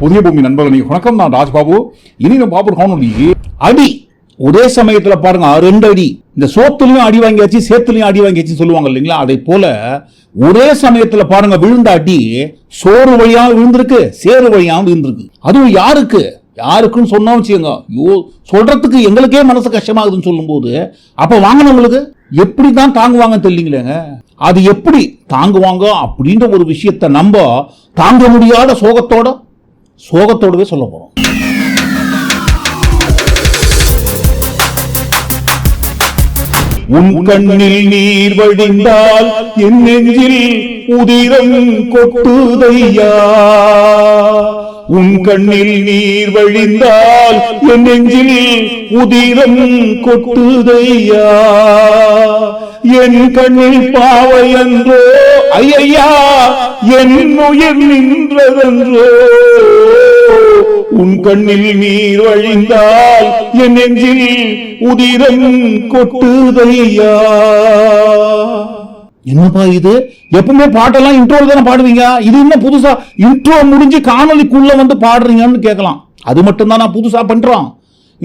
புதிய பூமி நண்பர்களே வணக்கம். நான் ராஜ்பாபு. இனி நம்ம பாபு காணொலி அடி. ஒரே சமயத்துல பாருங்க ரெண்டு அடி. இந்த சோத்துலயும் அடி வாங்கியாச்சு சேத்துலயும் அடி வாங்கியாச்சு சொல்லுவாங்க இல்லைங்களா? அதை போல ஒரே சமயத்துல பாருங்க விழுந்த அடி சோறு வழியாவும் விழுந்திருக்கு சேறு வழியாவும் விழுந்திருக்கு. அதுவும் யாருக்கு? யாருக்குன்னு சொன்னா வச்சுக்கோங்க. ஐயோ சொல்றதுக்கு எங்களுக்கே மனசு கஷ்டமாகுதுன்னு சொல்லும்போது அப்ப வாங்கினவங்களுக்கு எப்படி தான் தாங்குவாங்க தெரியலீங்களேங்க. அது எப்படி தாங்குவாங்க அப்படின்ற ஒரு விஷயத்தை நம்ம தாங்க முடியாத சோகத்தோட சோகத்தோடவே சொல்ல போறோம். உன் கண்ணில் நீர் வடிந்தால் என் நெஞ்சில் உதிரம் கொட்டுதையா? உன் கண்ணில் நீர் வழிந்தால் என் நெஞ்சில் உதிரம் கொட்டுதையா? என் கண்ணில் பாவை என்றோ ஐயா என் உயிர் நின்றதென்றோ? உன் கண்ணில் நீர் வழிந்தால் என் நெஞ்சில் உதிரம் கொட்டுதையா? என்னப்பா இது? எப்பவுமே பாட்டெல்லாம் இன்ட்ரோல தானே பாடுவீங்க? இது என்ன புதுசா? இன்ட்ரோ முடிஞ்சு காணொலிக்குள்ள வந்து பாடுறீங்கன்னு கேட்கலாம். அது மட்டும் தான் நான் புதுசா பண்றோம்.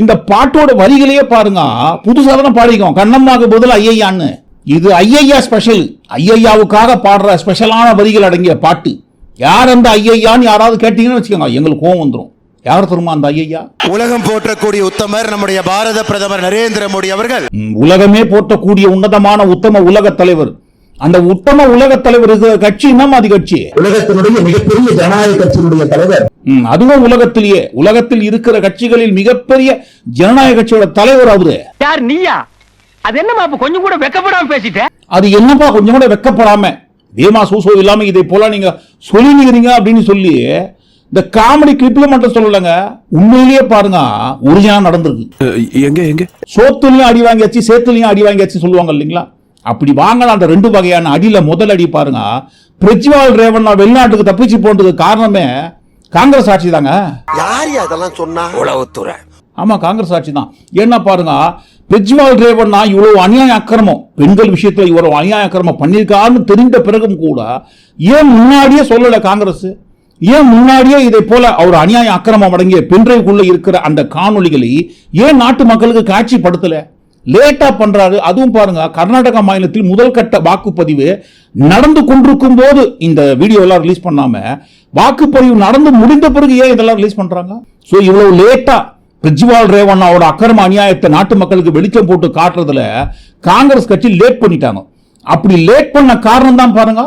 இந்த பாட்டோட வரிகளையே பாருங்க. புதுசா தானே பாடிக்கோம் கண்ணம்மாக்கு பதில் ஐயையான்னு இது ஐயையா ஸ்பெஷல் ஐயையாவுக்காக பாடுற ஸ்பெஷலான வரிகள் அடங்கிய பாட்டு. யார் அந்த ஐயையான்னு யாராவது கேட்டீங்கன்னு வச்சுக்கோங்க. எங்களுக்கு கோவம் வந்துடும் யார் தெரியுமா அந்த ஐயையா உலகம் போற்றக்கூடிய உத்தமர் நம்முடைய பாரத பிரதமர் நரேந்திர மோடி அவர்கள். உலகமே போற்றக்கூடிய உன்னதமான உத்தம உலக தலைவர். அந்த உத்தம உலக தலைவர் இருக்கிற கட்சி என்னமாதி கட்சி? உலகத்தினுடைய மிகப்பெரிய ஜனநாயக கட்சியினுடைய தலைவர். அதுவும் உலகத்திலேயே. உலகத்தில் இருக்கிற கட்சிகளில் மிகப்பெரிய ஜனநாயக கட்சியோட தலைவர் அவரு. யார் நீயா? அது என்னமா அப்ப கொஞ்சம் கூட வெக்கப்படாம பேசிட்ட? அது என்னப்பா கொஞ்சம் கூட வெக்கப்படாம? வேமா சூசோ இல்லாம இதை போல நீங்க சொல்லிக்கிறீங்க அப்படின்னு சொல்லி இந்த காமெடி கிளிப்ல மட்டும் சொல்லலைங்க. உண்மையிலேயே பாருங்க ஒரிஜினா நடந்திருக்கு. எங்க எங்க? சோத்துலயும் அடி வாங்கியாச்சு சேத்துலயும் அடி வாங்கியாச்சு சொல்லுவாங்க இல்லைங்களா? அப்படி வாங்கின அந்த ரெண்டு வகையான அடியில முதல் அடி பாருங்க. பிரஜ்வால் ரேவண்ணா வெளிநாட்டுக்கு தப்பிச்சு போனதுக்கு காரணமே காங்கிரஸ் ஆட்சி தாங்க. யார் அதெல்லாம் சொன்னா? உளவுத்துறை ஆமா காங்கிரஸ் ஆட்சி தான். என்ன பாருங்க பிரஜ்வால் ரேவண்ணா இவ்வளவு அநியாய அக்கிரமம். பெண்கள் விஷயத்துல இவ்வளவு அநியாய அக்கிரமம் பண்ணியிருக்காருன்னு தெரிந்த பிறகும் கூட ஏன் முன்னாடியே சொல்லல காங்கிரஸ்? ஏன் முன்னாடியே இதை போல அவர் அநியாய அக்கிரமம் அடங்கிய பென்ட்ரைவ்க்குள்ள இருக்கிற அந்த காணொளிகளை ஏன் நாட்டு மக்களுக்கு காட்சிப்படுத்தல? லேட்டாக பண்ணுறாரு அதுவும் பாருங்க கர்நாடகா மாநிலத்தில் முதல் கட்ட வாக்குப்பதிவு நடந்து கொண்டிருக்கும் போது இந்த வீடியோலாம் ரிலீஸ் பண்ணாமல் வாக்குப்பதிவு நடந்து முடிந்த பிறகு ஏன் இதெல்லாம் ரிலீஸ் பண்ணுறாங்க ஸோ இவ்வளோ லேட்டாக பிரஜ்வால் ரேவண்ணாவோட அக்கிரம அநியாயத்தை நாட்டு மக்களுக்கு வெளிச்சம் போட்டு காட்டுறதுல காங்கிரஸ் கட்சி லேட் பண்ணிட்டாங்க. அப்படி லேட் பண்ண காரணம் தான் பாருங்க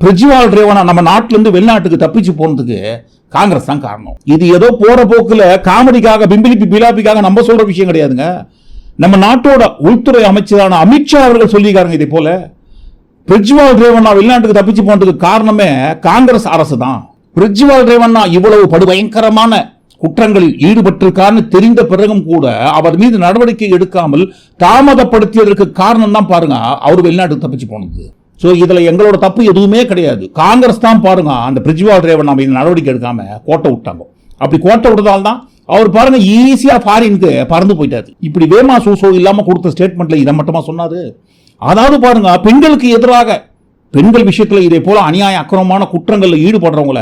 பிரஜ்வால் ரேவண்ணா நம்ம நாட்டிலேருந்து வெளிநாட்டுக்கு தப்பிச்சு போனதுக்கு காங்கிரஸ் தான் காரணம். இது ஏதோ போற போக்கில் காமெடிக்காக பிம்பிலிப்பி பிலாப்பிக்காக நம்ம சொல்ற விஷயம் கிடையாதுங்க. நம்ம நாட்டோட உள்துறை அமைச்சரான அமித்ஷா அவர்கள் சொல்லியிருக்காங்க இதே போல பிரிஜ்வால் ரேவண்ணா வெளிநாட்டுக்கு தப்பிச்சு போனதுக்கு காரணமே காங்கிரஸ் அரசு தான் பிரிஜ்வால் ரேவண்ணா இவ்வளவு படுபயங்கரமான குற்றங்களில் ஈடுபட்டிருக்கான்னு தெரிந்த பிறகும் கூட அவர் மீது நடவடிக்கை எடுக்காமல் தாமதப்படுத்தியதற்கு காரணம் தான் பாருங்க அவர் வெளிநாட்டுக்கு தப்பிச்சு போனது. ஸோ இதில் எங்களோட தப்பு எதுவுமே கிடையாது. காங்கிரஸ் தான் பாருங்க அந்த பிரிஜ்வால் ரேவண்ணா மீது நடவடிக்கை எடுக்காம கோட்டை விட்டாங்க. அப்படி கோட்டை விட்டதால் தான் அவர் பாருங்க ஈஸியா ஃபாரினுக்கு பறந்து போயிட்டாரு இப்படி வேமா சூசோ இல்லாம கொடுத்த ஸ்டேட்மெண்ட்ல இதை மட்டுமா சொன்னாரு அதாவது பாருங்க பெண்களுக்கு எதிராக பெண்கள் விஷயத்துல இதே போல அநியாய அக்கிரமமான குற்றங்கள்ல ஈடுபடுறவங்கள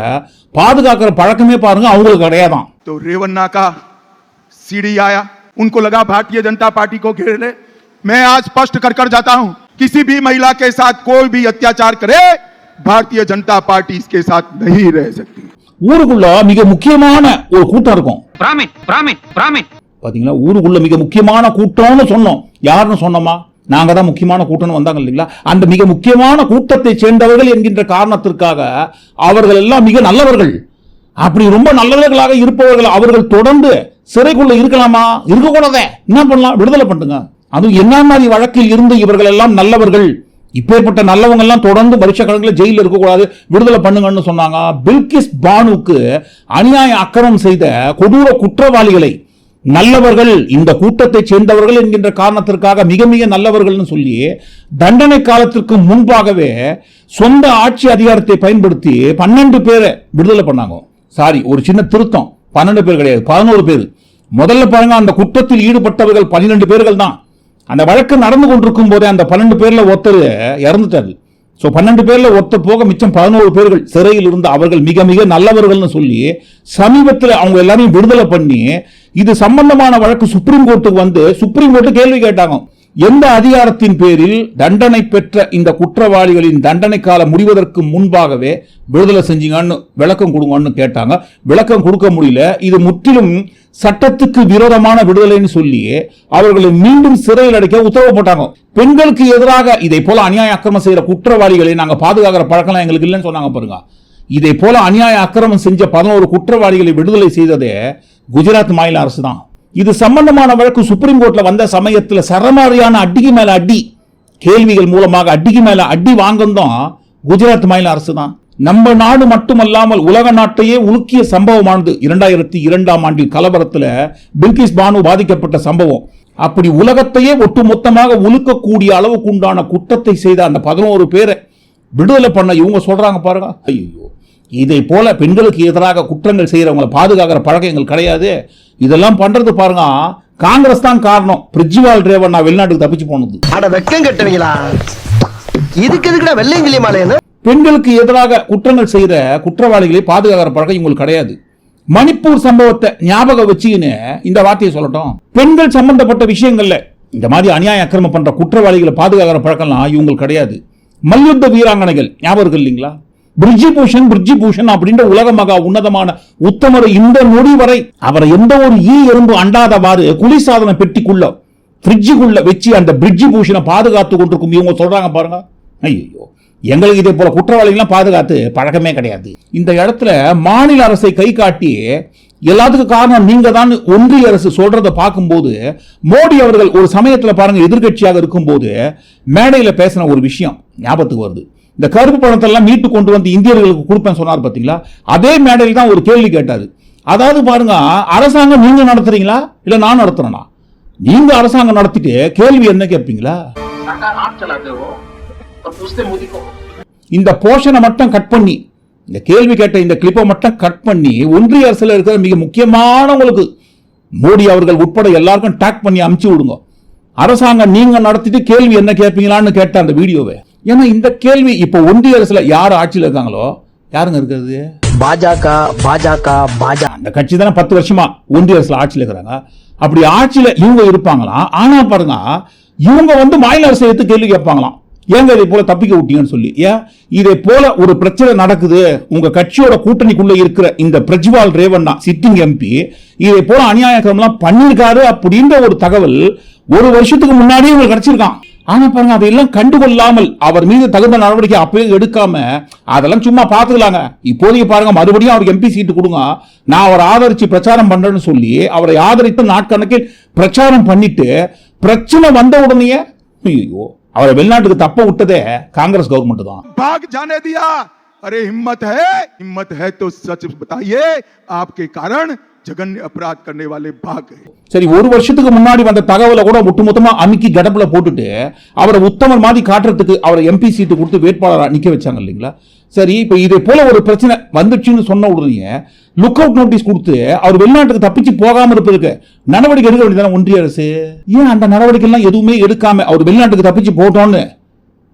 பாதுகாக்கிற பழக்கமே பாருங்க அவங்களுக்கு கிடையாதான் तो रेवन्ना का सीडी आया उनको लगा भारतीय जनता पार्टी को घेर ले मैं आज स्पष्ट कर कर जाता हूं किसी भी महिला के साथ कोई भी अत्याचार करे भारतीय जनता पार्टी इसके साथ नहीं रह सकती ஊருக்குள்ள மிக முக்கியமான ஒரு கூட்டம் இருக்கும். பாத்தீங்களா? ஊருக்குள்ள மிக முக்கியமான கூட்டம்னு சொன்னோம். யாருன்னு சொன்னோமா? நாங்க தான் முக்கியமான கூட்டம்னு வந்தாங்க இல்லைங்களா? அந்த மிக முக்கியமான கூட்டத்தை சேர்ந்தவர்கள் என்கின்ற காரணத்திற்காக அவர்கள் எல்லாம் மிக நல்லவர்கள். அப்படி ரொம்ப நல்லவர்களாக இருப்பவர்கள் அவர்கள் தொடர்ந்து சிறைக்குள்ள இருக்கலாமா? இருக்கக்கூடாதே. என்ன பண்ணலாம்? விடுதலை பண்ணுங்க அதுவும் என்ன மாதிரி வழக்கில் இருந்து இவர்கள் எல்லாம் நல்லவர்கள்? இப்பேற்பட்ட நல்லவங்கள்லாம் தொடர்ந்து பரிட்சை கணக்கில் ஜெயிலில் இருக்கக்கூடாது விடுதலை பண்ணுங்கன்னு சொன்னாங்க. பில்கிஸ் பானுக்கு அநியாய அக்கிரமம் செய்த கொடூர குற்றவாளிகளை நல்லவர்கள் இந்த கூட்டத்தை சேர்ந்தவர்கள் என்கின்ற காரணத்திற்காக மிக மிக நல்லவர்கள்னு சொல்லி தண்டனை காலத்திற்கு முன்பாகவே சொந்த ஆட்சி அதிகாரத்தை பயன்படுத்தி பன்னெண்டு பேரை விடுதலை பண்ணாங்க. சாரி ஒரு சின்ன திருத்தம். பன்னெண்டு பேர் கிடையாது பதினோரு பேர். முதல்ல பாருங்க அந்த குற்றத்தில் ஈடுபட்டவர்கள் பன்னிரெண்டு பேர்கள் தான் அந்த வழக்கு நடந்து கொண்டிருக்கும் போதே அந்த பன்னெண்டு பேர்ல ஒருத்தர் இறந்துட்டாரு. ஸோ பன்னெண்டு பேர்ல ஒருத்தர் போக மிச்சம் பதினோரு பேர்கள் சிறையில் இருந்து அவர்கள் மிக மிக நல்லவர்கள்னு சொல்லி சமீபத்தில் அவங்க எல்லாரையும் விடுதலை பண்ணி இது சம்பந்தமான வழக்கு சுப்ரீம் கோர்ட்டுக்கு வந்து சுப்ரீம் கோர்ட்டு கேள்வி கேட்டாங்க. எந்த அதிகாரத்தின் பேரில் தண்டனை பெற்ற இந்த குற்றவாளிகளின் தண்டனை காலம் முடிவதற்கு முன்பாகவே விடுதலை செஞ்சீங்கன்னு விளக்கம் கொடுங்கன்னு கேட்டாங்க. விளக்கம் கொடுக்க முடியல. இது முற்றிலும் சட்டத்துக்கு விரோதமான விடுதலைன்னு சொல்லி அவர்களை மீண்டும் சிறையில் அடைக்க உத்தரவு போட்டாங்க. பெண்களுக்கு எதிராக இதை போல அநியாய அக்கிரமம் செய்கிற குற்றவாளிகளை நாங்கள் பாதுகாக்கிற பழக்கம்லாம் எங்களுக்கு இல்லைன்னு சொன்னாங்க பாருங்க. இதை போல அநியாய அக்கிரமம் செஞ்ச பதினோரு குற்றவாளிகளை விடுதலை செய்ததே குஜராத் மாநில அரசு தான் இது சம்பந்தமான வழக்கு சுப்ரீம் கோர்ட்ல வந்த சமயத்தில் சரமாரியான அடிக்கு மேல அடி கேள்விகள் மூலமாக அடிக்கு மேல அடி வாங்கந்தோம் குஜராத் மாநில அரசு தான். நம்ம நாடு மட்டுமல்லாமல் உலக நாட்டையே உலுக்கிய சம்பவமானது இரண்டாயிரத்தி இரண்டாம் ஆண்டில் கலவரத்தில் பில்கிஸ் பானு பாதிக்கப்பட்ட சம்பவம். அப்படி உலகத்தையே ஒட்டுமொத்தமாக உலுக்கக்கூடிய அளவுக்கு உண்டான குற்றத்தை செய்த அந்த பதினோரு பேரை விடுதலை பண்ண இவங்க சொல்றாங்க பாருங்க. ஐயோ. இதை போல பெண்களுக்கு எதிராக குற்றங்கள் செய்யறவங்களை பாதுகாக்கிற பழக்கம் எங்களுக்கு கிடையாது. இதெல்லாம் பண்றது பாருங்க. காங்கிரஸ் தான் காரணம். பிரிஜ்வால் ரேவண்ணா வெளிநாட்டுக்கு தப்பிச்சு போனது. அட வெக்கம் கட்டுவீங்களா? இதுக்கு எதுக்குடா வெள்ளையங்கிலி மாலையன்னு பெண்களுக்கு எதிராக குற்றங்கள் செய்யற குற்றவாளிகளை பாதுகாக்கிற பழக்கம் இவங்களுக்கு கிடையாது. மணிப்பூர் சம்பவத்தை ஞாபகம் வச்சுக்கின்னு இந்த வார்த்தையை சொல்லட்டும். பெண்கள் சம்பந்தப்பட்ட விஷயங்கள்ல இந்த மாதிரி அநியாய அக்கிரமம் பண்ற குற்றவாளிகளை பாதுகாக்கிற பழக்கம்லாம் இவங்களுக்கு கிடையாது. மல்யுத்த வீராங்கனைகள் ஞாபகம் இருக்கு இல்லைங்களா? பிரிஜிபூஷன் பூஷன் பூஷன் அப்படின்ற உலக மகா உன்னதமான உத்தமர் இந்த நொடி வரை அவரை எந்த ஒரு ஈ எறும்பு அண்டாதவாறு குளிர்சாதன பெட்டிக்குள்ள ஃப்ரிட்ஜுக்குள்ள வச்சு அந்த பிரிட்ஜிபூஷனை பாதுகாத்து கொண்டிருக்கும். இவங்க சொல்றாங்க பாருங்க. ஐயோ எங்களுக்கு இதே போல குற்றவாளிகள்லாம் பாதுகாத்து பழக்கமே கிடையாது. இந்த இடத்துல மாநில அரசை கை காட்டி எல்லாத்துக்கும் காரணம் நீங்க தான் ஒன்றிய அரசு சொல்றதை பார்க்கும்போது மோடி அவர்கள் ஒரு சமயத்தில் பாருங்க எதிர்க்கட்சியாக இருக்கும்போது மேடையில் பேசின ஒரு விஷயம் ஞாபகத்துக்கு வருது. இந்த கருப்பு பணத்தெல்லாம் மீட்டு கொண்டு வந்து இந்தியர்களுக்கு கொடுப்பேன் சொன்னார் பார்த்தீங்களா அதே மேடையில் தான் ஒரு கேள்வி கேட்டார். அதாவது பாருங்க அரசாங்கம் நீங்க நடத்துறீங்களா? இல்லை நான் நடத்துறேனா? நீங்க அரசாங்கம் நடத்திட்டு கேள்வி என்ன கேட்பீங்களா? இந்த போஷனை மட்டும் கட் பண்ணி இந்த கேள்வி கேட்ட இந்த கிளிப்பை மட்டும் கட் பண்ணி ஒன்றிய அரசில் இருக்கிற மிக முக்கியமானவங்களுக்கு மோடி அவர்கள் உட்பட எல்லாருக்கும் டேக் பண்ணி அமுச்சு விடுங்க. அரசாங்கம் நீங்க நடத்திட்டு கேள்வி என்ன கேட்பீங்களான்னு கேட்ட அந்த வீடியோவை ஏன்னா இந்த கேள்வி இப்போ ஒன்றிய அரசுல யார் ஆட்சியில் இருக்காங்களோ யாருங்க இருக்கிறது? பாஜக பாஜக பாஜக அந்த கட்சி தானே பத்து வருஷமா ஒன்றிய அரசுல ஆட்சியில் இருக்கிறாங்க. அப்படி ஆட்சியில இவங்க இருப்பாங்களாம் ஆனா பாருங்க இவங்க வந்து மாநில அரசை எடுத்து கேள்வி கேட்பாங்களாம். ஏங்க இதை போல தப்பிக்க விட்டீங்கன்னு சொல்லி. ஏன் இதை போல ஒரு பிரச்சனை நடக்குது. உங்க கட்சியோட கூட்டணிக்குள்ள இருக்கிற இந்த பிரஜ்வால் ரேவண்ணா சிட்டிங் எம்பி இதை போல அநியாயக்கிரமம்லாம் பண்ணியிருக்காரு அப்படின்ற ஒரு தகவல் ஒரு வருஷத்துக்கு முன்னாடியே உங்களுக்கு கிடைச்சிருக்கான் ஆனா பாருங்க அதையெல்லாம் கண்டுகொள்ளாமல் அவர் மீது தகுந்த நடவடிக்கை அப்பயே எடுக்காம அதெல்லாம் சும்மா பாத்துக்கலாங்க இப்போதைக்கு பாருங்க மறுபடியும் அவருக்கு எம்பி சீட்டு கொடுங்க. நான் அவரை ஆதரிச்சு பிரச்சாரம் பண்றேன்னு சொல்லி அவரை ஆதரித்து நாட்கணக்கில் பிரச்சாரம் பண்ணிட்டு பிரச்சனை வந்த உடனேயே ஐயோ அவரை வெளிநாட்டுக்கு தப்ப விட்டதே காங்கிரஸ் கவர்மெண்ட் தான். பாக் ஜானே தியா அரே ஹிம்மத் ஹே ஹிம்மத் ஹே சச் பதாயே ஆப்கே காரண் ஜெகன் அபராத் கண்ணை வாலே பாக்கு சரி ஒரு வருஷத்துக்கு முன்னாடி வந்த தகவலை கூட ஒட்டுமொத்தமா அமுக்கி கடப்புல போட்டுட்டு அவரை உத்தமர் மாதிரி காட்டுறதுக்கு அவரை எம்பி சீட்டு கொடுத்து வேட்பாளராக நிற்க வச்சாங்க இல்லைங்களா? சரி இப்போ இதே போல ஒரு பிரச்சனை வந்துச்சுன்னு சொன்ன உடனே லுக் அவுட் நோட்டீஸ் கொடுத்து அவர் வெளிநாட்டுக்கு தப்பிச்சு போகாம இருப்பதுக்கு நடவடிக்கை எடுக்க வேண்டியதான ஒன்றிய அரசு? ஏன் அந்த நடவடிக்கைலாம் எதுவுமே எடுக்காம அவர் வெளிநாட்டுக்கு தப்பிச்சு போட்டோன்னு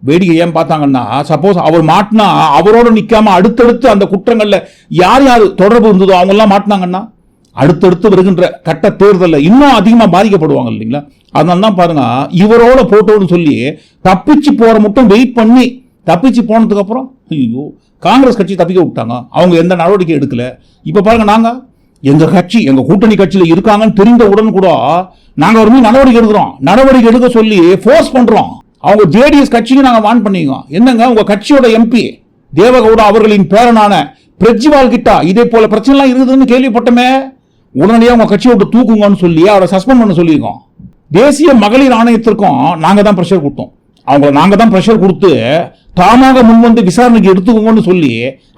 வேடிக்கை ஏன் பார்த்தாங்கன்னா சப்போஸ் அவர் மாட்டினா அவரோட நிற்காம அடுத்தடுத்து அந்த குற்றங்களில் யார் யார் தொடர்பு இருந்ததோ அவங்கெல்லாம் மாட்டினாங்கன்னா அடுத்தடுத்து வருகின்ற கட்ட தேர்தலில் இன்னும் அதிகமாக பாதிக்கப்படுவாங்க இல்லைங்களா? அதனால தான் பாருங்க இவரோட போட்டோன்னு சொல்லி தப்பிச்சு போற மட்டும் வெயிட் பண்ணி தப்பிச்சு போனதுக்கு அப்புறம் ஐயோ காங்கிரஸ் கட்சி தப்பிக்க விட்டாங்க. அவங்க எந்த நடவடிக்கை எடுக்கல. இப்போ பாருங்க நாங்கள் எங்கள் கட்சி எங்கள் கூட்டணி கட்சியில் இருக்காங்கன்னு தெரிந்த உடன் கூட நாங்கள் ஒரு நடவடிக்கை எடுக்கிறோம். நடவடிக்கை எடுக்க சொல்லி ஃபோர்ஸ் பண்ணுறோம் அவங்க ஜேடிஎஸ் கட்சிக்கு நாங்கள் வான் பண்ணிக்கோம். என்னங்க உங்கள் கட்சியோட எம்பி தேவகவுடா அவர்களின் பேரனான பிரஜ்வால் கிட்டா இதே போல பிரச்சனைலாம் இருக்குதுன்னு கேள்விப்பட்டமே. உடனடியாக உங்கள் கட்சியை விட்டு தூக்குங்கன்னு சொல்லி அவரை சஸ்பெண்ட் பண்ண சொல்லியிருக்கோம். தேசிய மகளிர் ஆணையத்திற்கும் நாங்கள் தான் ப்ரெஷர் கொடுத்தோம். அவங்கள நாங்கள் தான் ப்ரெஷர் கொடுத்து தாமாக முன்வந்து விசாரணைக்கு எடுத்துக்கோங்கன்னு சொல்லி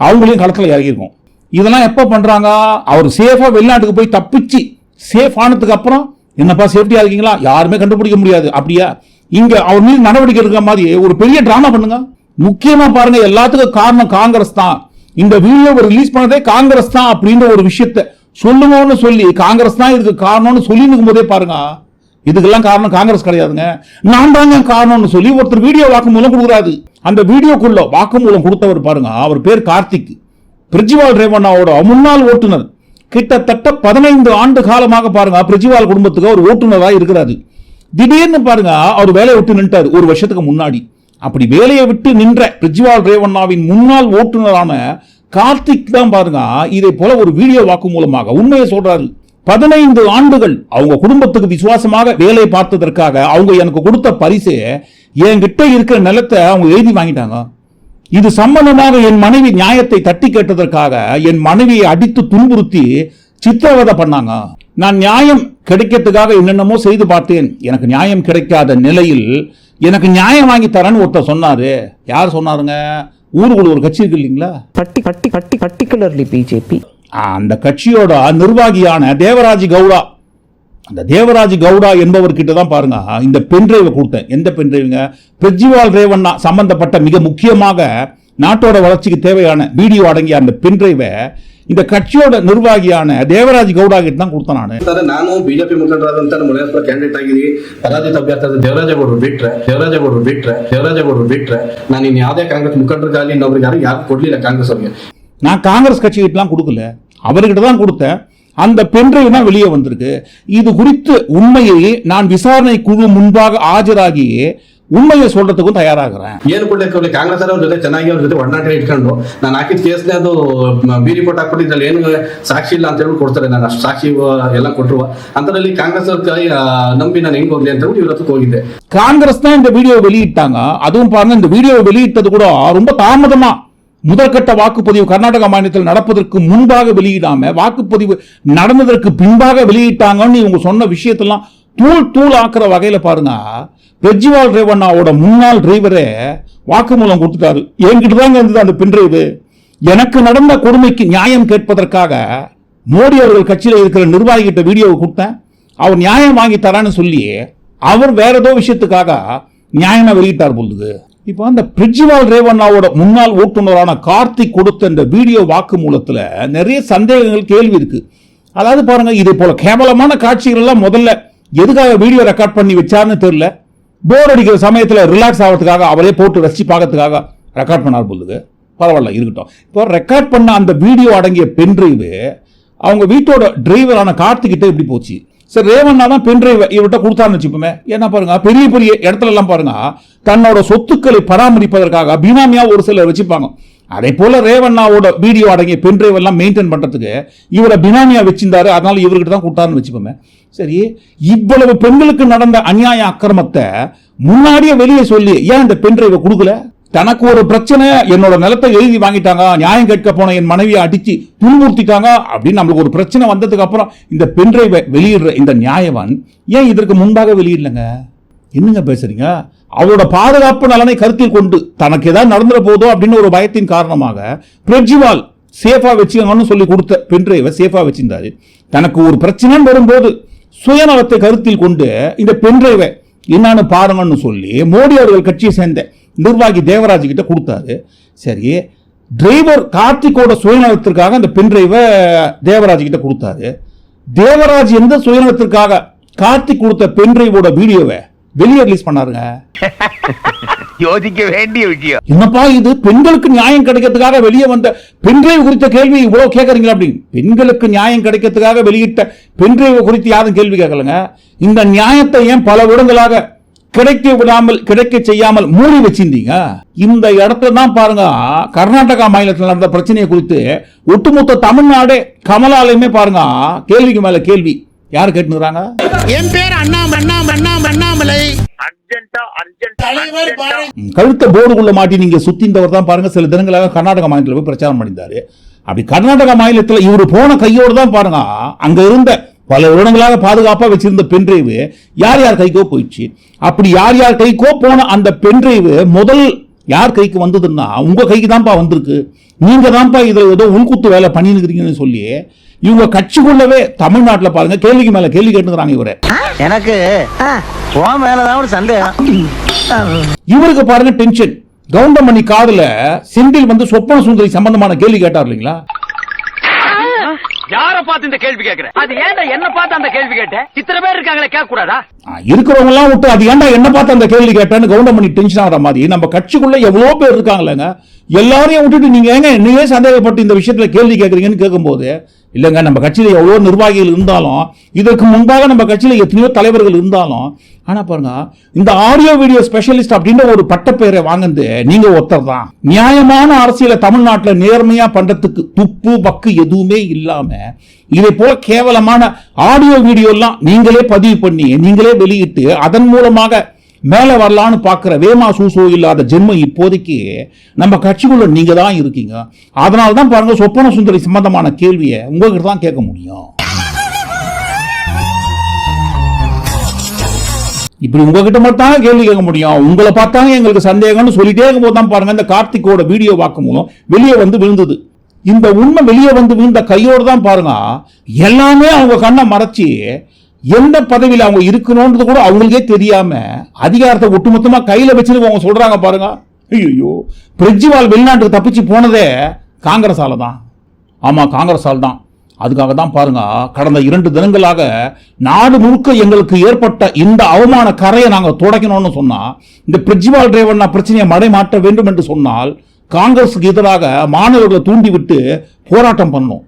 அவங்களையும் களத்தில் இறங்கியிருக்கோம் இதெல்லாம் எப்போ பண்ணுறாங்க அவர் சேஃபாக வெளிநாட்டுக்கு போய் தப்பிச்சு சேஃப் ஆனதுக்கு அப்புறம் என்னப்பா சேஃப்டியாக இருக்கீங்களா? யாருமே கண்டுபிடிக்க முடியாது. அப்படியா? இங்கே அவர் மீது நடவடிக்கை எடுக்கிற மாதிரி ஒரு பெரிய ட்ராமா பண்ணுங்க. முக்கியமாக பாருங்க எல்லாத்துக்கும் காரணம் காங்கிரஸ் தான். இந்த வீடியோவை ரிலீஸ் பண்ணதே காங்கிரஸ் தான் அப்படின்ற ஒரு விஷயத்த சொல்லுவோம்னு சொல்லி காங்கிரஸ் தான் இதுக்கு காரணம்னு சொல்லி போதே பாருங்க. இதுக்கெல்லாம் காரணம் காங்கிரஸ் கிடையாதுங்க. நான் தாங்க காரணம்னு சொல்லி ஒருத்தர் வீடியோ வாக்குமூலம் கொடுக்குறாரு. அந்த வீடியோக்குள்ள வாக்குமூலம் கொடுத்தவர் பாருங்க. அவர் பேர் கார்த்திக். பிரிஜிவால் ரேவண்ணாவோட முன்னாள் ஓட்டுநர். கிட்டத்தட்ட பதினைந்து ஆண்டு காலமாக பாருங்க பிரிஜிவால் குடும்பத்துக்கு ஒரு ஓட்டுநராக இருக்கிறாரு. திடீர்னு பாருங்க அவர் வேலையை விட்டு நின்ட்டார் ஒரு வருஷத்துக்கு முன்னாடி. அப்படி வேலையை விட்டு நின்ற பிரிஜிவால் ரேவண்ணாவின் முன்னாள் ஓட்டுநரான கார்த்திக் தான் பாருங்க இதை போல ஒரு வீடியோ வாக்கு மூலமாக உண்மையை சொல்றாரு. பதினைந்து ஆண்டுகள் அவங்க குடும்பத்துக்கு விசுவாசமாக வேலை பார்த்ததற்காக அவங்க எனக்கு கொடுத்த பரிசு என்கிட்ட இருக்கிற நிலத்தை அவங்க எழுதி வாங்கிட்டாங்க. இது சம்பந்தமாக என் மனைவி நியாயத்தை தட்டி கேட்டதற்காக என் மனைவியை அடித்து துன்புறுத்தி சித்திரவதை பண்ணாங்க. நான் நியாயம் கிடைக்கிறதுக்காக என்னென்னமோ செய்து பார்த்தேன். எனக்கு நியாயம் கிடைக்காத நிலையில் எனக்கு நியாயம் வாங்கி தரேன்னு ஒருத்தர் சொன்னாரு. யார் சொன்னாருங்க? ஊருக்குள்ள ஒரு கட்சி இருக்கு இல்லைங்களா? பட்டி பட்டி பட்டி பர்டிகுலர்லி பிஜேபி அந்த கட்சியோட நிர்வாகியான தேவராஜ் கவுடா. அந்த தேவராஜ் கவுடா என்பவர்கிட்ட தான் பாருங்க இந்த பென்ட்ரைவை கொடுத்தேன். எந்த பென்ட்ரைவுங்க? பிரஜ்வால் ரேவண்ணா சம்பந்தப்பட்ட மிக முக்கியமாக நாட்டோட வளர்ச்சிக்கு தேவையான வீடியோ அடங்கிய அந்த பென்ட்ரைவை இந்த கட்சியோட நிர்வாகியான தேவராஜ் கவுடா கிட்ட தான் கொடுத்தேன் நான் ಸರ್ ನಾನು ಬಿಜೆಪಿ ಮುಖಂಡರಾದಂತ ನಮ್ಮ ಮುನಿಯಪ್ಪ ಕ್ಯಾಂಡಿಡೇಟ್ ಆಗಿರಿ ಪರಾಜಿತ ಅಭ್ಯರ್ಥಿ ಆದ ದೇವರಾಜೇಗೌಡರು ಬಿಟ್ರೆ ದೇವರಾಜೇಗೌಡರು ಬಿಟ್ರೆ ದೇವರಾಜೇಗೌಡರು ಬಿಟ್ರೆ ನಾನು ಇನ್ ಯಾವುದೇ ಕಾಂಗ್ರೆಸ್ ಮುಖಂಡರಿಗಾಗಲಿ ಇನ್ನೊಬ್ರಿಗೆ ಯಾರು ಯಾರು ಕೊಡ್ಲಿಲ್ಲ ಕಾಂಗ್ರೆಸ್ ಅವ್ರಿಗೆ நான் காங்கிரஸ் கட்சிகிட்டலாம் கொடுக்கல அவர்கிட்ட தான் கொடுத்தேன் அந்த பென்ட்ரைவ் தான் வெளியே வந்திருக்கு இது குறித்து உண்மையை நான் விசாரணை குழு முன்பாக ஆஜராகி உண்மையை சொல்றதுக்கும் தயாராகிறேன் ಏನು ಕೊಡ್ಲಿಕ್ಕೆ ಅವ್ರಿಗೆ ಕಾಂಗ್ರೆಸ್ ಅವ್ರ ಜೊತೆ ಚೆನ್ನಾಗಿ ಅವ್ರ ಜೊತೆ ಒಡನಾಟ ಇಟ್ಕೊಂಡು ನಾನು ಹಾಕಿದ ಕೇಸ್ನೇ ಅದು ಬಿ ರಿಪೋರ್ಟ್ ಹಾಕ್ಬಿಟ್ಟು ಇದ್ರಲ್ಲಿ ಏನು ಸಾಕ್ಷಿ ಇಲ್ಲ ಅಂತ ಹೇಳಿ ಕೊಡ್ತಾರೆ ನಾನು ಅಷ್ಟು ಸಾಕ್ಷಿ ಆ, ಎಲ್ಲ ಕೊಟ್ಟರು ಅಂತರಲ್ಲಿ ಕಾಂಗ್ರೆಸ್ ಅವ್ರ ಕೈ ಆ, ನಂಬಿ ನಾನು ಹೆಂಗ್ ಹೋಗ್ಲಿ ಅಂತ ಹೇಳಿ ಇವ್ರ ಹತ್ರಕ್ಕೆ ಹೋಗಿದ್ದೆ காங்கிரஸ் தான் இந்த வீடியோ வெளியிட்டாங்க அதுவும் பாருங்க இந்த வீடியோ வெளியிட்டது கூட ரொம்ப தாமதமா முதற்கட்ட வாக்குப்பதிவு கர்நாடகா மாநிலத்தில் நடப்பதற்கு முன்பாக வெளியிடாம வாக்குப்பதிவு நடந்ததற்கு பின்பாக வெளியிட்டாங்கன்னு இவங்க சொன்ன விஷயத்தெல்லாம் தூள் தூள் ஆக்குற வகையில பாருங்க கெஜ்ரிவால் ரேவண்ணாவோட முன்னாள் டிரைவரே வாக்குமூலம் கொடுத்துட்டாரு. என்கிட்ட தாங்க இருந்தது அந்த பின்டிரைவு எனக்கு நடந்த கொடுமைக்கு நியாயம் கேட்பதற்காக மோடி அவர்கள் கட்சியில் இருக்கிற நிர்வாகிகிட்ட வீடியோவை கொடுத்தேன். அவர் நியாயம் வாங்கி தரான்னு சொல்லி அவர் வேற ஏதோ விஷயத்துக்காக நியாயமாக வெளியிட்டார் பொழுது இப்போ அந்த பிரிட்ஜிவால் ரேவண்ணாவோட முன்னாள் ஓட்டுநரான கார்த்திக் கொடுத்த இந்த வீடியோ வாக்குமூலத்தில் நிறைய சந்தேகங்கள் கேள்வி இருக்கு. அதாவது பாருங்க இது போல கேவலமான காட்சிகள் எல்லாம் முதல்ல எதுக்காக வீடியோ ரெக்கார்ட் பண்ணி வச்சார்னு தெரியல. போர் அடிக்கிற சமயத்தில் ரிலாக்ஸ் ஆகிறதுக்காக அவரே போட்டு ரசித்து பார்க்கறதுக்காக ரெக்கார்ட் பண்ணார் பொழுது பரவாயில்ல இருக்கட்டும். இப்போ ரெக்கார்ட் பண்ண அந்த வீடியோ அடங்கிய பென்ட்ரைவு அவங்க வீட்டோட டிரைவரான கார்த்திகிட்ட எப்படி போச்சு. சரி ரேவண்ணா தான் பென் டிரைவ் இவர்கிட்ட கொடுத்தாருன்னு வச்சுப்போமே. என்ன பாருங்க பெரிய பெரிய இடத்துல எல்லாம் பாருங்க தன்னோட சொத்துக்களை பராமரிப்பதற்காக பினாமியாக ஒரு சிலர் வச்சுப்பாங்க. அதே போல ரேவண்ணாவோட வீடியோ அடங்கிய பென் டிரைவ் எல்லாம் மெயின்டைன் பண்ணுறதுக்கு இவரை பினாமியா வச்சிருந்தாரு. அதனால இவர்கிட்ட தான் கொடுத்தாருன்னு வச்சுப்போமே. சரி இவ்வளவு பெண்களுக்கு நடந்த அநியாய அக்கிரமத்தை முன்னாடியே வெளியே சொல்லி ஏன் இந்த பெண் டிரைவை கொடுக்கல? தனக்கு ஒரு பிரச்சனை என்னோட நிலத்தை எழுதி வாங்கிட்டாங்க நியாயம் கேட்க போன என் மனைவியை அடிச்சு துன்புறுத்திட்டாங்க அப்படின்னு நம்மளுக்கு ஒரு பிரச்சனை வந்ததுக்கு அப்புறம் இந்த பென்ட்ரைவை வெளியிடுற இந்த நியாயவன் ஏன் இதற்கு முன்பாக வெளியிடலங்க? என்னங்க பேசுறீங்க? அவரோட பாதுகாப்பு நலனை கருத்தில் கொண்டு தனக்கு ஏதாவது நடந்துட போதோ அப்படின்னு ஒரு பயத்தின் காரணமாக பிரஜ்வால் சேஃபாக வச்சுக்கணும்னு சொல்லி கொடுத்த பென்ட்ரைவை சேஃபாக வச்சிருந்தாரு. தனக்கு ஒரு பிரச்சனைன்னு வரும்போது சுயநலத்தை கருத்தில் கொண்டு இந்த பென்ட்ரைவை என்னன்னு பாருங்கன்னு சொல்லி மோடி அவர்கள் கட்சியை சேர்ந்த நிர்வாகி தேவராஜ் கிட்ட கொடுத்தாரு. சரி டிரைவர் கார்த்திக்கோட சுயநலத்திற்காக அந்த பென்ட்ரைவை தேவராஜ் கிட்ட கொடுத்தாரு. தேவராஜ் எந்த சுயநலத்திற்காக கார்த்திக் கொடுத்த பென்ட்ரைவோட வீடியோவை வெளியே ரிலீஸ் பண்ணாருங்க? யோசிக்க வேண்டிய விஷயம். என்னப்பா இது? பெண்களுக்கு நியாயம் கிடைக்கிறதுக்காக வெளியே வந்த பெண்கள் குறித்த கேள்வி இவ்வளவு கேட்கறீங்களா அப்படின்னு. பெண்களுக்கு நியாயம் கிடைக்கிறதுக்காக வெளியிட்ட பெண்கள் குறித்து யாரும் கேள்வி கேட்கலங்க. இந்த நியாயத்தை ஏன் பல விடங்களாக கிடைக்க விடாமல் கிடைக்க செய்யாமல் மூடி வச்சிருந்தீங்க? இந்த இடத்துல தான் பாருங்க கர்நாடகா மாநிலத்தில் நடந்த பிரச்சனையை குறித்து ஒட்டுமொத்த தமிழ்நாடே கமலாலயமே பாருங்க கேள்விக்கு மேல கேள்வி. யார் கேட்டுக்கிறாங்க என் பேர் அண்ணாம அண்ணாம அண்ணாம அண்ணாமலை. ம், கழுத்த போர்டுக்குள்ள மாட்டி நீங்க சுத்திந்தவர் தான் பாருங்க. சில தினங்களாக கர்நாடக மாநிலத்தில் போய் பிரச்சாரம் பண்ணியிருந்தாரு. அப்படி கர்நாடக மாநிலத்தில் இவர் போன கையோடு தான் பாருங்க. அங்க இருந்த பல வருடங்களாக பாதுகாப்பா வச்சிருந்த பென்டிரைவு யார் யார் கைக்கோ போயிடுச்சு. அப்படி யார் யார் கைக்கோ போன அந்த பென்டிரைவு முதல் யார் கைக்கு வந்ததுன்னா உங்க கைக்கு தான்ப்பா வந்திருக்கு. நீங்க தான்ப்பா இதுல ஏதோ உள்குத்து வேலை பண்ணிருக்கிறீங்கன்னு சொல்லி இவங்க கட்சிக்குள்ளவே தமிழ்நாட்டுல பாருங்க கேள்விக்கு மேல கேள்வி கேட்டுக்கிறாங்க இவரை. எனக்கு மேலதான் ஒரு சந்தேகம். இவருக்கு பாருங்க டென்ஷன் கவுண்டமணி காதுல செந்தில் வந்து சொப்பன சுந்தரி சம்பந்தமான கேள்வி கேட்டார் இல்லைங்களா? யார பார்த்து இந்த கேள்வி கேக்குற அது ஏன்டா என்ன பார்த்து அந்த கேள்வி கேட்ட? இத்தனை பேர் இருக்காங்களே கேட்க கூடாதா இருக்கிறவங்க எல்லாம் விட்டு அது ஏன்டா என்ன பார்த்து அந்த கேள்வி கேட்டேன்னு கவுண்டம் பண்ணி டென்ஷன் ஆகிற மாதிரி நம்ம கட்சிக்குள்ள எவ்வளோ பேர் இருக்காங்களேங்க எல்லாரையும் விட்டுட்டு நீங்கள் ஏங்க என்னையே சந்தேகப்பட்டு இந்த விஷயத்தில் கேள்வி கேட்குறீங்கன்னு கேட்கும்போது இல்லைங்க நம்ம கட்சியில் எவ்வளோ நிர்வாகிகள் இருந்தாலும் இதற்கு முன்பாக நம்ம கட்சியில் எத்தனையோ தலைவர்கள் இருந்தாலும் ஆனால் பாருங்க இந்த ஆடியோ வீடியோ ஸ்பெஷலிஸ்ட் அப்படின்ற ஒரு பட்டப்பெயரை வாங்கினது நீங்கள் ஒருத்தர் தான். நியாயமான அரசியலை தமிழ்நாட்டில் நேர்மையாக பண்ணுறதுக்கு துப்பு பக்கு எதுவுமே இல்லாமல் இதை போல கேவலமான ஆடியோ வீடியோ எல்லாம் நீங்களே பதிவு பண்ணி நீங்களே வெளியிட்டு அதன் மூலமாக மேல வரலான்னு பார்க்குற வேமா சூசோ இல்லாத ஜென்மம் இப்போதைக்கு நம்ம கட்சிக்குள்ள நீங்கள் தான் இருக்கீங்க. அதனால தான் பாருங்க சொப்பன சுந்தரி சம்பந்தமான கேள்வியை உங்ககிட்ட தான் கேட்க முடியும். இப்படி உங்ககிட்ட மட்டும் தான் கேள்வி கேட்க முடியும். உங்களை பார்த்தாங்க எங்களுக்கு சந்தேகம்னு சொல்லிட்டே இருக்கும்போது தான் பாருங்க இந்த கார்த்திகோட வீடியோ பார்க்கும் மூலம் வெளியே வந்து விழுந்தது. இந்த உண்மை வெளியே வந்து விழுந்த கையோடு தான் பாருங்க எல்லாமே அவங்க கண்ணை மறைச்சு எந்த பதவியில் அவங்க இருக்கணும்ன்றது கூட அவங்களுக்கே தெரியாம அதிகாரத்தை ஒட்டுமொத்தமா கையில வச்சுட்டு அவங்க சொல்றாங்க பாருங்க. ஐயோ பிரஜ்வால் வெளிநாட்டுக்கு தப்பிச்சு போனதே காங்கிரஸால தான். ஆமா காங்கிரஸால் தான். அதுக்காக தான் பாருங்க கடந்த இரண்டு தினங்களாக நாடு முழுக்க எங்களுக்கு ஏற்பட்ட இந்த அவமான கரையை நாங்கள் துடைக்கணும்னு சொன்னா இந்த பிரிட்ஜ்வால் ரேவண்ணா பிரச்சனையை மடை மாற்ற வேண்டும் என்று சொன்னால் காங்கிரஸுக்கு எதிராக மாணவர்களை தூண்டிவிட்டு போராட்டம் பண்ணணும்.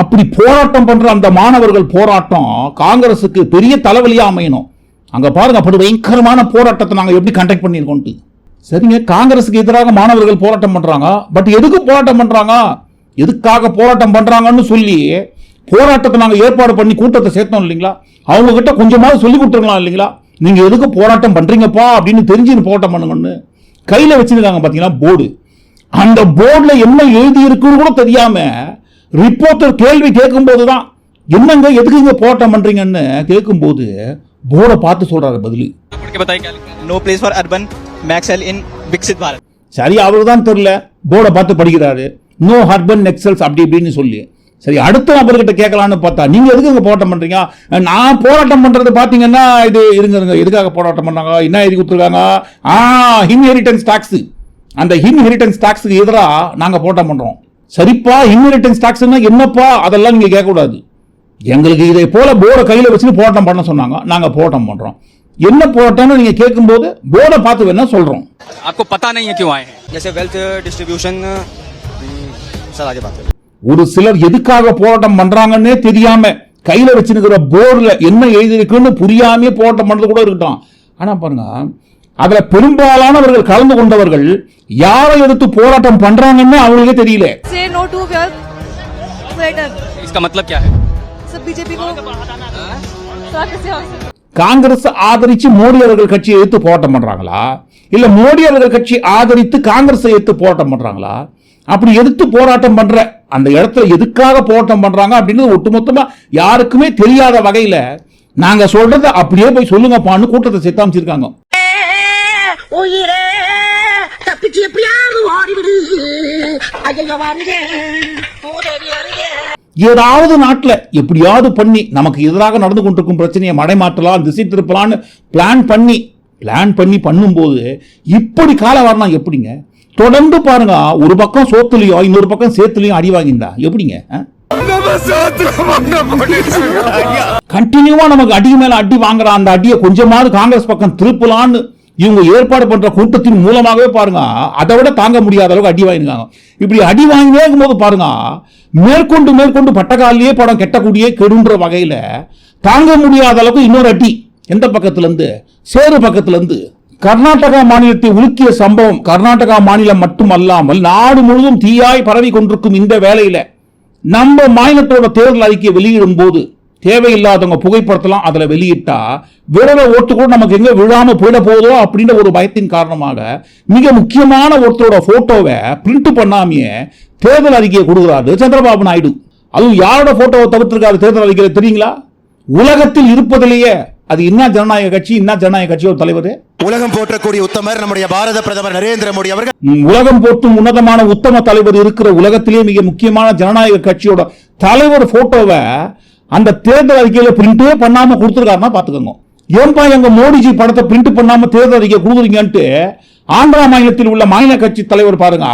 அப்படி போராட்டம் பண்ற அந்த மாணவர்கள் போராட்டம் காங்கிரஸுக்கு பெரிய தலைவலியா அமையணும். அங்க பாருங்க அப்படி பயங்கரமான போராட்டத்தை நாங்க எப்படி கண்டக்ட் பண்ணியிருக்கோம்ட்டு சரிங்க காங்கிரஸுக்கு எதிராக மாணவர்கள் போராட்டம் பண்றாங்க. பட் எதுக்கு போராட்டம் பண்றாங்க? எதுக்காக போராட்டம் பண்றாங்கன்னு சொல்லி போராட்டத்தை நாங்க ஏற்பாடு பண்ணி கூட்டத்தை சேர்த்தோம் இல்லைங்களா? அவங்க கிட்ட கொஞ்சமாவது சொல்லி கொடுத்துருக்கலாம் இல்லைங்களா? நீங்க எதுக்கு போராட்டம் பண்றீங்கப்பா அப்படின்னு தெரிஞ்சு போராட்டம் பண்ணுங்கன்னு கையில வச்சிருக்காங்க பாத்தீங்கன்னா போர்டு அந்த போர்டில் என்ன எழுதி இருக்குன்னு கூட தெரியாமல் ரிப்போர்ட்டர் கேள்வி கேட்கும்போது தான் என்னங்க எதுக்குங்க போராட்டம் பண்ணுறீங்கன்னு கேட்கும்போது போர்டை பார்த்து சொல்கிறாரு பதில். No place for urban naxal in Viksit Bharat சரி அவருக்கு தான் தெரில போர்டை பார்த்து படிக்கிறாரு. நோ ஹர்பன் நெக்ஸல்ஸ் அப்படி இப்படின்னு சொல்லி. சரி அடுத்த நபர்கிட்ட கேட்கலான்னு பார்த்தா நீங்கள் எதுக்கு இங்கே போராட்டம் பண்ணுறீங்க நான் போராட்டம் பண்ணுறது பார்த்தீங்கன்னா இது இருங்க இருங்க எதுக்காக போராட்டம் பண்ணாங்க? என்ன எழுதி கொடுத்துருக்காங்க? ஆ இன்ஹெரிட்டன்ஸ் டாக்ஸு அந்த இன்ஹெரிட்டன்ஸ் டாக்ஸுக்கு எதிராக நாங்கள் போராட்டம் பண்ணுறோம் சரிப்பா இன்ஹெரிட்டன்ஸ் டாக்ஸ்னா என்னப்பா அதெல்லாம் நீங்க கேட்கக்கூடாது எங்களுக்கு இதை போல போர்டை கையில வச்சுட்டு போராட்டம் பண்ண சொன்னாங்க நாங்க போராட்டம் பண்றோம் என்ன போராட்டம்னு நீங்க கேட்கும்போது போர்டை பார்த்து வேணா சொல்றோம் आपको पता नहीं है क्यों आए हैं जैसे वेल्थ डिस्ट्रीब्यूशन सर आगे बात करें ஒரு சிலர் எதுக்காக போராட்டம் பண்றாங்கன்னே தெரியாம கையில வச்சிருக்கிற போர்டுல என்ன எழுதியிருக்குன்னு புரியாமே போராட்டம் பண்றது கூட இருக்கட்டும் ஆனா பாருங்க அதுல பெரும்பாலானவர்கள் கலந்து கொண்டவர்கள் யாரை எடுத்து போராட்டம் பண்றாங்கன்னு அவங்களுக்கே தெரியல. காங்கிரஸ் ஆதரிச்சு மோடி அவர்கள் கட்சியை எடுத்து போராட்டம் பண்றாங்களா? இல்ல மோடி அவர்கள் கட்சி ஆதரித்து காங்கிரஸை எடுத்து போராட்டம் பண்றாங்களா? அப்படி எதிர்த்து போராட்டம் பண்ற அந்த இடத்துல எதுக்காக போராட்டம் பண்றாங்க அப்படின்னு ஒட்டுமொத்தமா யாருக்குமே தெரியாத வகையில நாங்க சொல்றத அப்படியே போய் சொல்லுங்கப்பான்னு கூட்டத்தை சித்தாமிச்சிருக்காங்க உயிரே தப்பிச்சு எப்படியாவது ஓடிவிடு. ஐயோ வருகே உதவி வருகே ஏதாவது நாட்டில் எப்படியாவது பண்ணி நமக்கு எதிராக நடந்து கொண்டிருக்கும் பிரச்சனையை மடைமாற்றலாம் திசை திருப்பலான்னு பிளான் பண்ணி பிளான் பண்ணி பண்ணும்போது இப்படி கால வரணும் எப்படிங்க? தொடர்ந்து பாருங்க ஒரு பக்கம் சோத்துலையும் இன்னொரு பக்கம் சேத்துலையும் அடி வாங்கியிருந்தா எப்படிங்க? கண்டினியூவா நமக்கு அடி மேல அடி வாங்குற அந்த அடியை கொஞ்சமாவது காங்கிரஸ் பக்கம் திருப்பலான்னு இவங்க ஏற்பாடு பண்ற கூட்டத்தின் மூலமாகவே பாருங்க. அதை விட தாங்க முடியாத அளவுக்கு அடி வாங்கிருக்காங்க இப்படி அடி வாங்கினே இருக்கும்போது பாருங்க மேற்கொண்டு மேற்கொண்டு பட்டக்காலிலேயே படம் கெட்டக்கூடிய கெடுன்ற வகையில் தாங்க முடியாத அளவுக்கு இன்னொரு அடி எந்த பக்கத்துலேருந்து? சேரு பக்கத்துலேருந்து. கர்நாடகா மாநிலத்தை உலுக்கிய சம்பவம் கர்நாடகா மாநிலம் மட்டுமல்லாமல் நாடு முழுவதும் தீயாய் பரவி கொண்டிருக்கும் இந்த வேலையில் நம்ம மாநிலத்தோட தேர்தல் அறிக்கையை வெளியிடும் போது தேவையில்லாதவங்க புகைப்படத்தெல்லாம் அதுல வெளியிட்டா விரல ஓட்டு கூட நமக்கு எங்க விழாம போயிட போதோ அப்படின்ற ஒரு பயத்தின் காரணமாக மிக முக்கியமான ஒருத்தரோட போட்டோவை பிரிண்ட் பண்ணாமையே தேர்தல் அறிக்கையை கொடுக்குறாரு சந்திரபாபு நாயுடு. அதுவும் யாரோட போட்டோவை தவிர்த்திருக்காரு தேர்தல் அறிக்கையில தெரியுங்களா? உலகத்தில் இருப்பதிலேயே அது என்ன ஜனநாயக கட்சி என்ன ஜனநாயக கட்சியோட தலைவர்? உலகம் போற்றக்கூடிய உத்தமர் நம்முடைய பாரத பிரதமர் நரேந்திர மோடி அவர்கள். உலகம் போற்றும் உன்னதமான உத்தம தலைவர் இருக்கிற உலகத்திலேயே மிக முக்கியமான ஜனநாயக கட்சியோட தலைவர் போட்டோவை அந்த தேர்தல் அறிக்கையில் பிரிண்டே பண்ணாமல் கொடுத்துருக்காருன்னா பார்த்துக்கோங்க. ஏன்பா எங்கள் மோடிஜி படத்தை பிரிண்ட் பண்ணாமல் தேர்தல் அறிக்கை கொடுக்குறீங்கன்ட்டு ஆந்திரா மாநிலத்தில் உள்ள மாநில கட்சி தலைவர் பாருங்க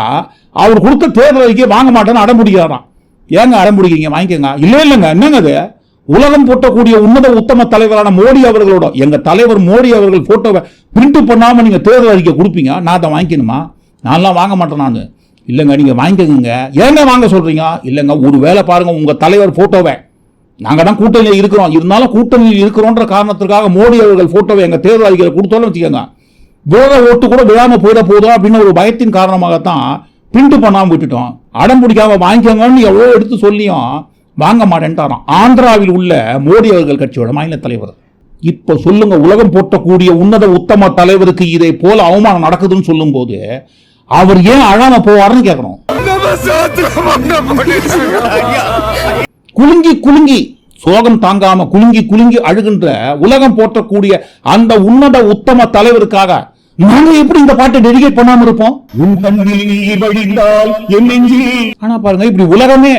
அவர் கொடுத்த தேர்தல் அறிக்கையை வாங்க மாட்டேன்னு அடம்பிடிக்கிறாராம். ஏங்க அடம்பிடிக்கிறீங்க? வாங்கிக்கோங்க. இல்லை இல்லைங்க. என்னங்க அது உலகம் போட்டக்கூடிய உன்னத உத்தம தலைவரான மோடி அவர்களோட எங்கள் தலைவர் மோடி அவர்கள் ஃபோட்டோவை பிரிண்ட் பண்ணாமல் நீங்கள் தேர்தல் அறிக்கை கொடுப்பீங்க? நான் அதை வாங்கிக்கணுமா? நான்லாம் வாங்க மாட்டேன் நான். இல்லைங்க நீங்கள் வாங்கிக்கோங்க. ஏங்க வாங்க சொல்கிறீங்க இல்லைங்க ஒரு வேலை பாருங்கள் உங்கள் தலைவர் ஃபோட்டோவை நாங்க தான் கூட்டணியில் இருக்கிறோம். இருந்தாலும் கூட்டணியில் இருக்கிறோன்ற காரணத்திற்காக மோடி அவர்கள் ஃபோட்டோவை எங்கள் தேர்தல் அறிக்கையில் கொடுத்தோன்னு வச்சுக்கோங்க. விரோத ஓட்டு கூட விழாமல் போயிட போதும் அப்படின்னு ஒரு பயத்தின் காரணமாகத்தான் பிரிண்ட் பண்ணாமல் விட்டுட்டோம். அடம் பிடிக்காம வாங்கிக்கோங்கன்னு எவ்வளோ எடுத்து சொல்லியும் வாங்க மாட்டேன்ட்டாராம். ஆந்திராவில் உள்ள மோடி அவர்கள் கட்சியோட மாநில தலைவர். இப்போ சொல்லுங்க உலகம் போட்டக்கூடிய உன்னத உத்தம தலைவருக்கு இதை போல அவமானம் நடக்குதுன்னு சொல்லும்போது அவர் ஏன் அழாம போவார்னு கேட்கணும். குலுங்கி குலுங்கி சோகம் தாங்காம குலுங்கி குலுங்கி அழுகின்ற உலகம் போற்றக்கூடிய அந்த உன்னத உத்தம தலைவருக்காக நாங்க எப்படி இந்த பாட்டை டெடிகேட் பண்ணாம இருப்போம்? ஆனா பாருங்க இப்படி உலகமே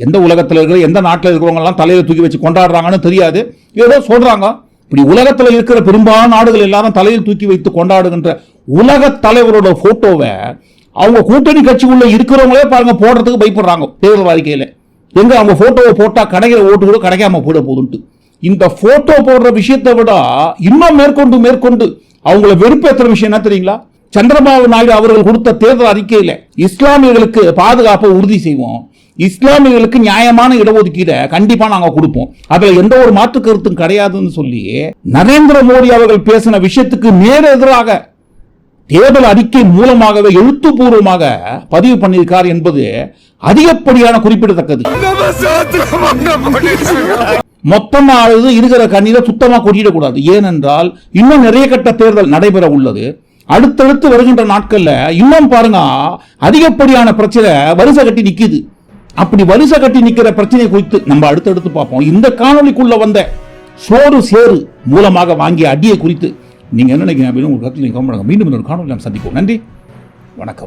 எந்த உலகத்துல இருக்கிற எந்த நாட்டில் இருக்கிறவங்க எல்லாம் தலையில தூக்கி வச்சு கொண்டாடுறாங்கன்னு தெரியாது. ஏதோ சொல்றாங்க. இப்படி உலகத்துல இருக்கிற பெரும்பாலான நாடுகள் எல்லாரும் தலையில் தூக்கி வைத்து கொண்டாடுகின்ற உலக தலைவரோட போட்டோவை அவங்க கூட்டணி கட்சிக்குள்ள இருக்கிறவங்களே பாருங்க போடுறதுக்கு பயப்படுறாங்க தேர்தல் அறிக்கையில. எங்க அவங்க போட்டோவை போட்டா கிடைக்கிற ஓட்டு கூட கிடைக்காம போயிட போதுன்ட்டு இந்த போட்டோ போடுற விஷயத்தை விட இன்னும் மேற்கொண்டு மேற்கொண்டு அவங்கள வெறுப்பேற்றுற விஷயம் என்ன தெரியுங்களா? சந்திரபாபு நாயுடு அவர்கள் கொடுத்த தேர்தல் அறிக்கையில இஸ்லாமியர்களுக்கு பாதுகாப்பை உறுதி செய்வோம். இஸ்லாமியர்களுக்கு நியாயமான இடஒதுக்கீடை கண்டிப்பா நாங்க கொடுப்போம். அதுல எந்த ஒரு மாற்று கருத்தும் கிடையாதுன்னு சொல்லி நரேந்திர மோடி அவர்கள் பேசின விஷயத்துக்கு நேர் எதிராக தேர்தல் அறிக்கை மூலமாகவே எழுத்துப்பூர்வமாக பதிவு பண்ணியிருக்கார் என்பது அதிகப்படியான குறிப்பிடத்தக்கது. மொத்தமா அழுது இருக்கிற கண்ணீரை சுத்தமா கொட்டிடக்கூடாது. ஏனென்றால் இன்னும் நிறைய கட்ட தேர்தல் நடைபெற உள்ளது. அடுத்தடுத்து வருகின்ற நாட்கள்ல இன்னும் பாருங்க அதிகப்படியான பிரச்சனை வரிசை கட்டி நிக்குது. அப்படி வரிசை கட்டி நிக்கிற பிரச்சனை குறித்து நம்ம அடுத்தடுத்து பார்ப்போம். இந்த காணொளிக்குள்ள வந்த சோறு சேறு மூலமாக வாங்கிய அடியை குறித்து நீங்கள் என்ன நினைக்கிறீங்க அப்படின்னு ஒரு கருத்தில் நீங்க comment பண்ணுங்க. மீண்டும் ஒரு காணொலி நாம் சந்திப்போம். நன்றி. வணக்கம்.